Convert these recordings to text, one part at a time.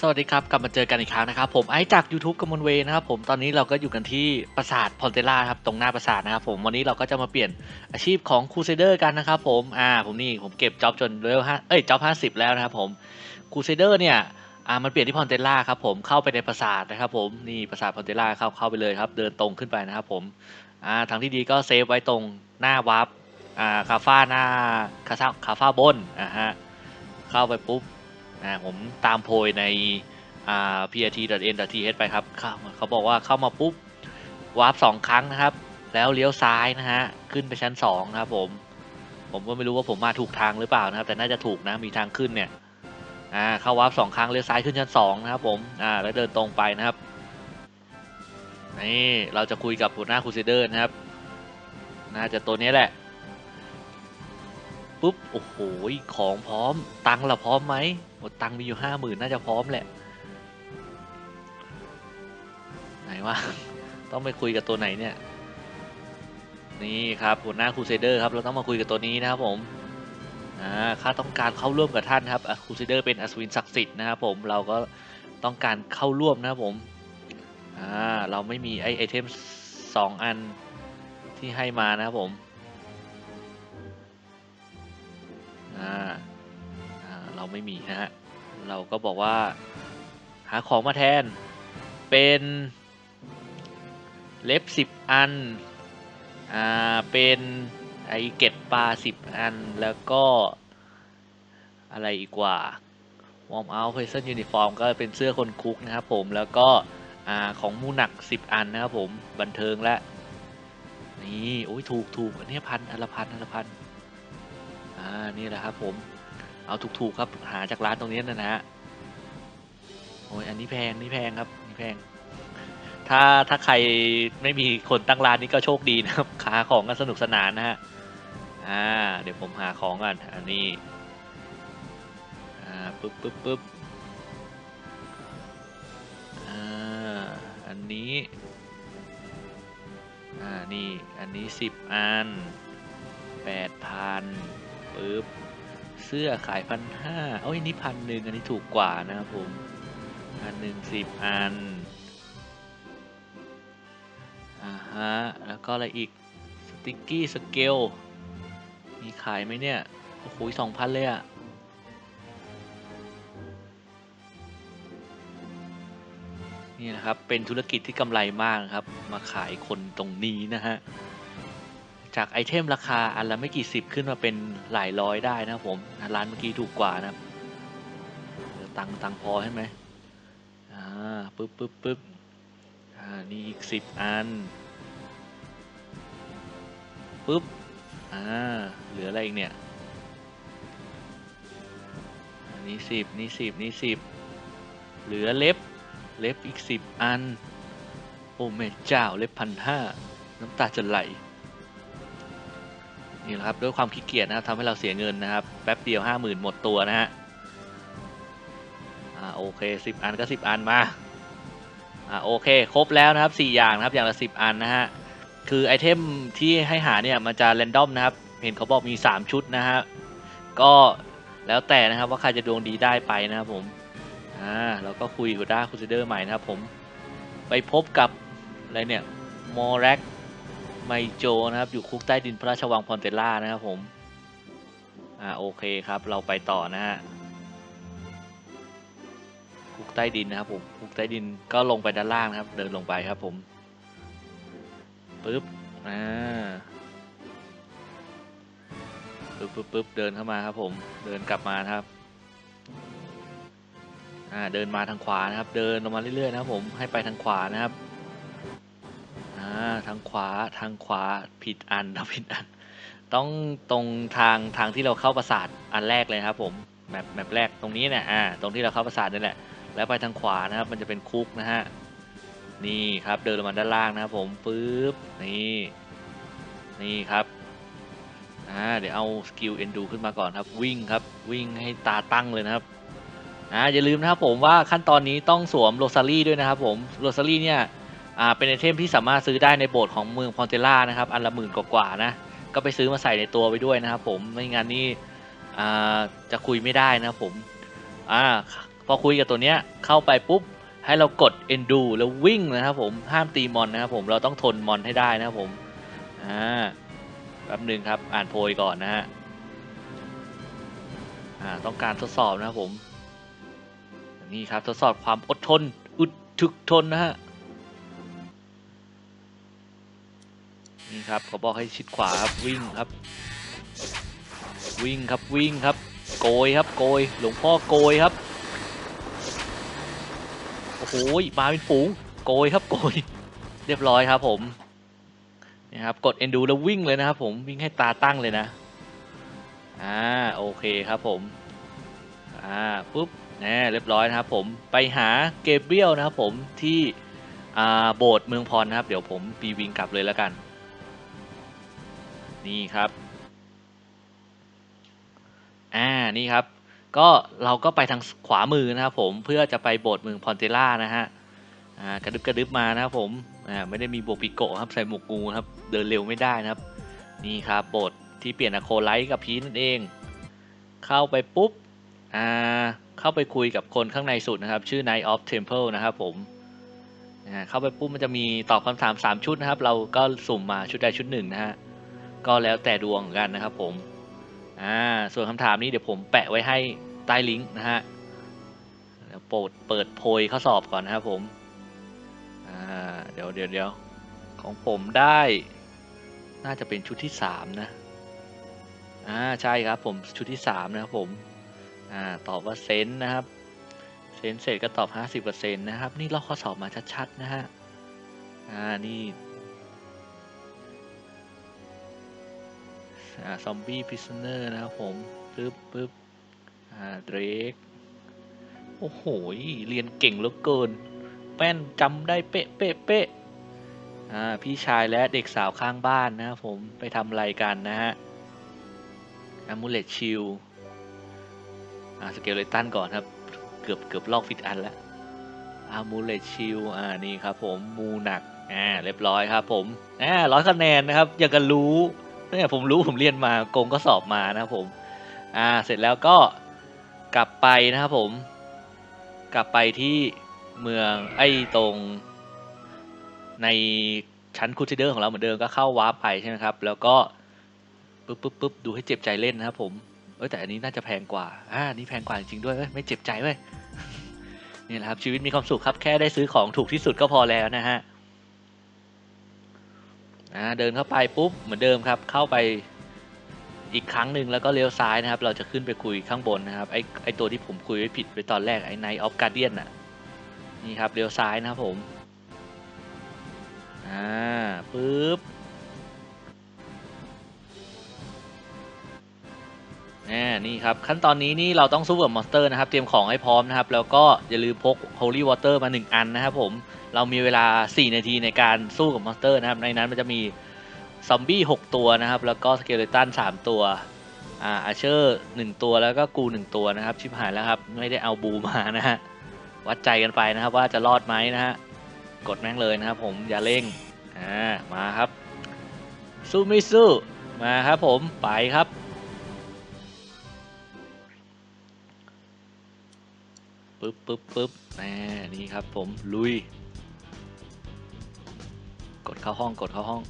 สวัสดีครับ กลับมาเจอกันอีกครั้งนะครับผมไอจาก YouTube กมลเวนะครับผมตอนนี้เราก็อยู่กันที่ปราสาทพอนเตล่าครับตรงหน้าปราสาทนะครับผมวันนี้เราก็จะมาเปลี่ยนอาชีพของครูเซเดอร์กันนะครับผมอ่าผมนี่ผมเก็บจ็อบจนเลเวลห้าเอ้ยจ็อบห้าสิบแล้วนะครับผมครูเซเดอร์เนี่ยอ่ามันเปลี่ยนที่พอนเตล่าครับผมเข้าไปในปราสาทนะครับผมนี่ปราสาทพอนเตล่าเข้าเข้าไปเลยครับเดินตรงขึ้นไปนะครับผมอ่าทางที่ดีก็เซฟไว้ตรงหน้าวาร์ปอ่าคาฟ้าหน้าคาซาคาฟ้าบนอ่าฮะเข้าไปปุ๊บ อ่าผมตามโพยในอ่า prt.n.th ไปครับเข้าเขาบอกว่าเข้ามาปุ๊บวาร์ปสองครั้งนะครับ แล้วเลี้ยวซ้ายนะฮะขึ้นไปชั้นสองนะครับผม ผมก็ไม่รู้ว่าผมมาถูกทางหรือเปล่านะครับ แต่น่าจะถูกนะมีทางขึ้นเนี่ยอ่าเข้าวาร์ปสองครั้งเลี้ยวซ้ายขึ้นชั้นสองนะครับผมอ่าแล้วเดินตรงไปนะครับนี่เราจะคุยกับหัวหน้าครูเซเดอร์นะครับ น่าจะตัวนี้แหละปุ๊บโอ้โหของพร้อมตังค์ละพร้อมไหมหม ดตังมีอยู่ห้าหมื่นน่าจะพร้อมแหละ ไหนวะ ต้องไปคุยกับตัวไหนเนี่ย นี่ครับหัวหน้าครูเซเดอร์ครับ เราต้องมาคุยกับตัวนี้นะครับผมอ่าข้าต้องการเข้าร่วมกับท่านครับครูเซเดอร์เป็นอัศวินศักดิ์สิทธิ์นะครับผมเราก็ต้องการเข้าร่วมนะครับผมอ่าเราไม่มีไอไอเทมสองอันที่ให้มานะครับผม ไม่มีนะฮะ เราก็บอกว่า หาของมาแทน เป็นเล็บสิบอัน อ่า เป็นไอเก็ดปลาสิบอัน แล้วก็อะไรอีกว่าวอร์มเอาเพ s ซ n ยูนิฟอร์มก็เป็นเสื้อคนคุกนะครับผมแล้วก็อ่าของมูหนักสิบอันนะครับผมบันเทิงและนี่โอ้ยถูกถูกอันนี้พันอันละพันอันละพันอ่านี่แหละครับผม เอาถูกๆครับ หาจากร้านตรงนี้นะฮะโอ้ยอันนี้แพงนี่แพงครับนี่แพง ถ้าถ้าใครไม่มีคนตั้งร้านนี้ก็โชคดีนะครับหาของกันสนุกสนานนะฮะอ่าเดี๋ยวผมหาของก่อนอันนี้อ่าปึ๊บปึ๊บปึ๊บอ่าอันนี้อ่านี่อันนี้สิบอันแปดพันปึ๊บ เสื้อขายพันห้าโอ้ยนี่พันหนึ่งอันนี้ถูกกว่านะครับผมพันหนึ่งสิบอันอ่าฮะแล้วก็อะไรอีกสติกกี้สเกลมีขายไหมเนี่ยโอ้โหสองพันเลยอะนี่นะครับเป็นธุรกิจที่กำไรมากครับ มาขายคนตรงนี้นะฮะ จากไอเทมราคาอันละไม่กี่สิบขึ้นมาเป็นหลายร้อยได้นะผมร้านเมื่อกี้ถูกกว่านะตังตังพอใช่ไหมอ่าปึ๊บปึ๊บปึ๊บอ่านี่อีกสิบอันปึ๊บอ่าเหลืออะไรอีกเนี่ยอันนี้สิบนี่สิบนี่สิบเหลือเล็บเล็บอีกสิบอัน โอ้แม่เจ้าเล็บพันห้าน้ำตาจะไหล นี่แหละครับด้วยความขี้เกียจนะครับทำให้เราเสียเงินนะครับแป๊บเดียวห้าหมื่นหมดตัวนะฮะอ่าโอเคสิบอันก็สิบอันมาอ่าโอเคครบแล้วนะครับ4อย่างนะครับอย่างละ10อันนะฮะคือไอเทมที่ให้หาเนี่ยมันจะแรนดอมนะครับเห็นเขาบอกมี3ชุดนะฮะก็แล้วแต่นะครับว่าใครจะดวงดีได้ไปนะครับผมอ่าเราก็คุยกับด้าคูซิเดอร์ใหม่นะครับผมไปพบกับอะไรเนี่ยมอร็ก ไมโจนะครับ อยู่คุกใต้ดินพระราชวังพอนเตล่านะครับผม อ่าโอเคครับ เราไปต่อนะฮะ คุกใต้ดินนะครับผม คุกใต้ดินก็ลงไปด้านล่างนะครับ เดินลงไปครับผม ปึ๊บ อ่า ปึ๊บปึ๊บปึ๊บเดินเข้ามาครับผม เดินกลับมาครับอ่าเดินมาทางขวานะครับ เดินลงมาเรื่อยๆนะครับผม ให้ไปทางขวานะครับ ทางขวาทางขวาผิดอันนะผิดอัน ต้องตรงทางทางที่เราเข้าปราสาทอันแรกเลยครับผมแมปแมปแรกตรงนี้เนี่ยอ่าตรงที่เราเข้าปราสาทนี่แหละ แล้วไปทางขวานะครับ มันจะเป็นคุกนะฮะนี่ครับเดินลงมาด้านล่างนะครับผมปึ๊บนี่นี่ครับอ่าเดี๋ยวเอาสกิลเอนดูขึ้นมาก่อนครับวิ่งครับวิ่งให้ตาตั้งเลยนะครับอ่าอย่าลืมนะครับผมว่าขั้นตอนนี้ต้องสวมโรซารี่ด้วยนะครับผมโรซารี่เนี่ย อ่าเป็นไอเทมที่สามารถซื้อได้ในโบสถ์ของเมืองพอนเตล่านะครับอันละหมื่นกว่าๆนะก็ไปซื้อมาใส่ในตัวไปด้วยนะครับผมไม่งั้นนี่อ่าจะคุยไม่ได้นะครับผมอ่าพอคุยกับตัวเนี้ยเข้าไปปุ๊บให้เรากด Endu แล้ววิ่งนะครับผมห้ามตีมอนนะครับผมเราต้องทนมอนให้ได้นะครับผมอ่าแป๊บหนึ่งครับอ่านโพยก่อนนะฮะอ่าต้องการทดสอบนะครับผมนี่ครับทดสอบความอดทนอึดถึกทนนะฮะ นี่ครับเขาบอกให้ชิดขวาครับวิ่งครับ วิ่งครับวิ่งครับ โกยครับโกยหลวงพ่อโกยครับโอ้โหมาเป็นฝูงโกยครับโกยเรียบร้อยครับผมนี่ครับกด Endu แล้ววิ่งเลยนะครับผมวิ่งให้ตาตั้งเลยนะอ่าโอเคครับผมอ่าปุ๊บแน่เรียบร้อยนะครับผมไปหาเกเบรียลนะครับผมที่อ่าโบสถ์เมืองพรนะครับ เดี๋ยวผมปีวิงกลับเลยแล้วกัน นี่ครับอ่านี่ครับ ก็เราก็ไปทางขวามือนะครับผมเพื่อจะไปโบสถ์เมืองพอนเตล่านะฮะอ่ากระดึบกระดึบมานะครับผมอ่าไม่ได้มีโบกปิโกะครับใส่หมวกงูครับเดินเร็วไม่ได้นะครับ นี่ครับโบสถ์ที่เปลี่ยนอะโคไลท์กับพีนั่นเอง เข้าไปปุ๊บอ่าเข้าไปคุยกับคนข้างในสุดนะครับ ชื่อ Knight of Temple นะครับผมอ่าเข้าไปปุ๊บมันจะมีตอบคำถามสามชุดนะครับ เราก็สุ่มมาชุดใดชุดหนึ่งนะฮะ ก็แล้วแต่ดวงเหมือนกันนะครับผมอ่าส่วนคำถามนี้เดี๋ยวผมแปะไว้ให้ใต้ลิงก์นะฮะเดี๋ยวโปรดเปิดโพยข้อสอบก่อนนะครับผมอ่าเดี๋ยวเดี๋ยวเดี๋ยวของผมได้ น่าจะเป็นชุดที่สามนะอ่าใช่ครับผมชุดที่สามนะครับผมอ่าตอบว่าเซนนะครับเซนเสร็จก็ตอบห้าสิบเปอร์เซ็นต์นะครับ นี่ลอกข้อสอบมาชัดๆนะฮะอ่านี่ ซอมบี้พิซเนอร์นะครับผมปึ๊บปึ๊บอ่าเดรกโอ้โห เรียนเก่งเหลือเกิน แป้นจำได้เป๊ะเป๊ะเป๊ะอ่า พี่ชายและเด็กสาวข้างบ้านนะครับผมไปทำอะไรกันนะฮะอามูเลตชิลอ่า สเกลเลตันก่อนครับ เกือบเกือบลอกฟิตอันแล้วอามูเลตชิลอ่า นี่ครับผม มูหนัก อ่า เรียบร้อยครับผม อ่าร้อยคะแนนนะครับ อย่ากันรู้ เนี่ยผมรู้ผมเรียนมาโกงก็สอบมานะครับผม อ่าเสร็จแล้วก็กลับไปนะครับผม กลับไปที่เมืองไอ้ตรงในชั้นคูซิเดอร์ของเราเหมือนเดิมก็เข้าวาร์ปไปใช่ไหมครับ แล้วก็ปุ๊บปุ๊บปุ๊บดูให้เจ็บใจเล่นนะครับผมเอ้แต่อันนี้น่าจะแพงกว่าอ่านี่แพงกว่าจริงด้วยเว้ยไม่เจ็บใจเว้ยนี่แหละครับชีวิตมีความสุขครับแค่ได้ซื้อของถูกที่สุดก็พอแล้วนะฮะ อ่าเดินเข้าไปปุ๊บเหมือนเดิมครับ เข้าไปอีกครั้งหนึ่งแล้วก็เลี้ยวซ้ายนะครับ เราจะขึ้นไปคุยข้างบนนะครับไอไอตัวที่ผมคุยไว้ผิดไปตอนแรกไอ้ Night of Guardian น่ะนี่ครับเลี้ยวซ้ายนะครับผมอ่าปุ๊บ น่นี่ครับขั้นตอนนี้นี่เราต้องสู้กับมอนสเตอร์นะครับ เตรียมของให้พร้อมนะครับ แล้วก็อย่าลืมพก Holy Water มา 1 อันนะครับผม เรามีเวลา 4 นาทีในการสู้กับมอนสเตอร์นะครับ ในนั้นมันจะมีซอมบี้ 6 ตัวนะครับ แล้วก็สเกเลตัน 3 ตัว อ่าอาเชอร์1ตัวแล้วก็กู 1 ตัวนะครับ ชิบหายแล้วครับ ไม่ได้เอาบูมานะฮะ วัดใจกันไปนะครับว่าจะรอดไหมนะฮะ กดแม่งเลยนะครับผม อย่าเร่ง อ่า มาครับ สู้ไม่สู้ มาครับผม ไปครับ ปึ๊บปึ๊บปึ๊บแหมนี่ครับผมลุย กดเข้าห้องกดเข้าห้อง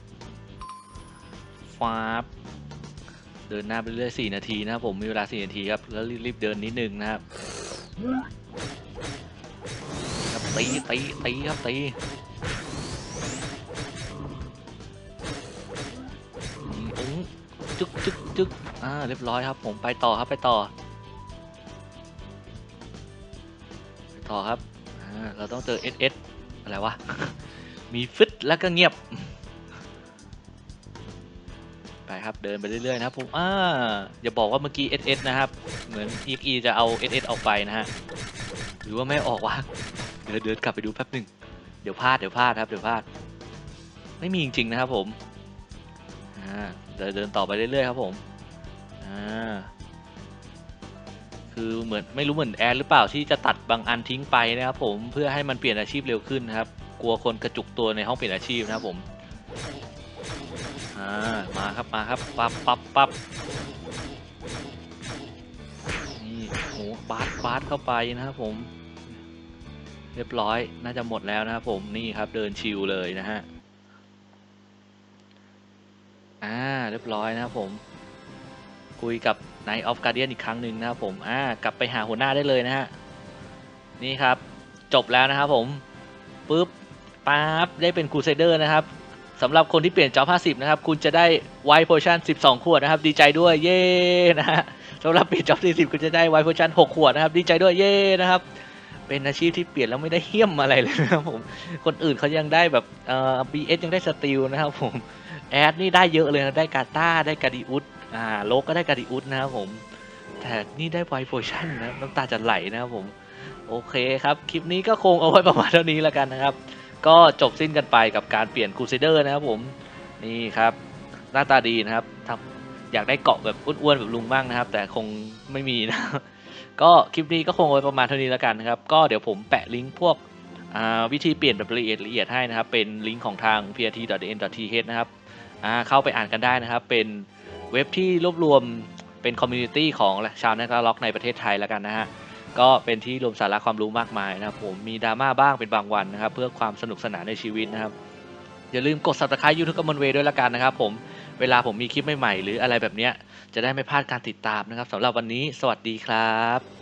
ฟาบเดินหน้าไปเรื่อยๆ4นาทีนะครับผมมีเวลา4นาทีครับ แล้วรีบๆเดินนิดนึงนะครับตีตีตีครับตีจึกจึกจึกอ่าเรียบร้อยครับผมไปต่อครับไปต่อ ต่อครับ เราต้องเจอ SS อะไรวะ มีฟึดแล้วก็เงียบ ไปครับเดินไปเรื่อยๆนะครับผมอ่าอย่าบอกว่าเมื่อกี้ SS นะครับ เหมือน EXE จะเอา SS ออกไปนะฮะ หรือว่าไม่ออกวะ เดี๋ยวเดินกลับไปดูแป๊บหนึ่ง เดี๋ยวพลาดเดี๋ยวพลาดครับเดี๋ยวพลาด ไม่มีจริงๆนะครับผม อ่าเดินเดินต่อไปเรื่อยๆครับผม อ่า คือเหมือนไม่รู้เหมือนแอร์หรือเปล่าที่จะตัดบางอันทิ้งไปนะครับผมเพื่อให้มันเปลี่ยนอาชีพเร็วขึ้นนะครับ กลัวคนกระจุกตัวในห้องเปลี่ยนอาชีพนะครับผมอ่ามาครับมาครับปับปับปับนี่โหบาสบาสเข้าไปนะครับผมเรียบร้อยน่าจะหมดแล้วนะครับผมนี่ครับเดินชิลเลยนะฮะอ่าเรียบร้อยนะครับผม คุยกับ Night of Guardian อีกครั้งหนึ่งนะครับผมอ่ากลับไปหาหัวหน้าได้เลยนะฮะนี่ครับจบแล้วนะครับผมปุ๊บปั๊บได้เป็น Crusader นะครับสำหรับคนที่เปลี่ยนจ็อบ50 นะครับ คุณจะได้ White Potion 12 ขวดนะครับ ดีใจด้วยเย้นะฮะสำหรับเปลี่ยนจ็อบ40 คุณจะได้ White Potion 6ขวดนะครับ ดีใจด้วยเย้นะครับ เป็นอาชีพที่เปลี่ยนแล้วไม่ได้เหี้ยมอะไรเลยนะครับผม คนอื่นเขายังได้แบบเอ่อ BS ยังได้สติลนะครับผม แอดนี่ได้เยอะเลยนะได้กาตาได้กาดิอุส อ่าโลกก็ได้กาดิอุสนะครับผม แต่นี่ได้ไวโพชั่นนะน้ำตาจะไหลนะครับผม โอเคครับ คลิปนี้ก็คงเอาไว้ประมาณเท่านี้แล้วกันนะครับ ก็จบสิ้นกันไปกับการเปลี่ยนคู s เดอร์นะครับผม นี่ครับ หน้าตาดีนะครับทำอยากได้เกาะแบบอ้วนๆแบบลุงบ้างนะครับ แต่คงไม่มีนะ ก็คลิปนี้ก็คงเอาไว้ประมาณเท่านี้แล้วกันนะครับ ก็เดี๋ยวผมแปะลิงก์พวกวิธีเปลี่ยนแบบละเอียดละเอียดให้นะครับ เป็นลิงก์ของทาง prt.n.th นะครับเข้าไปอ่านกันได้นะครับเป็น เว็บที่รวบรวมเป็นคอมมูนิตี้ของชาวนักล็อกในประเทศไทยแล้วกันนะฮะก็เป็นที่รวมสาระความรู้มากมายนะครับผมมีดราม่าบ้างเป็นบางวันนะครับ เพื่อความสนุกสนานในชีวิตนะครับ อย่าลืมกด subscribe YouTube กับมนเวด้วยละกันนะครับผมเวลาผมมีคลิปใหม่ๆหรืออะไรแบบเนี้ยจะได้ไม่พลาดการติดตามนะครับสำหรับวันนี้ สวัสดีครับ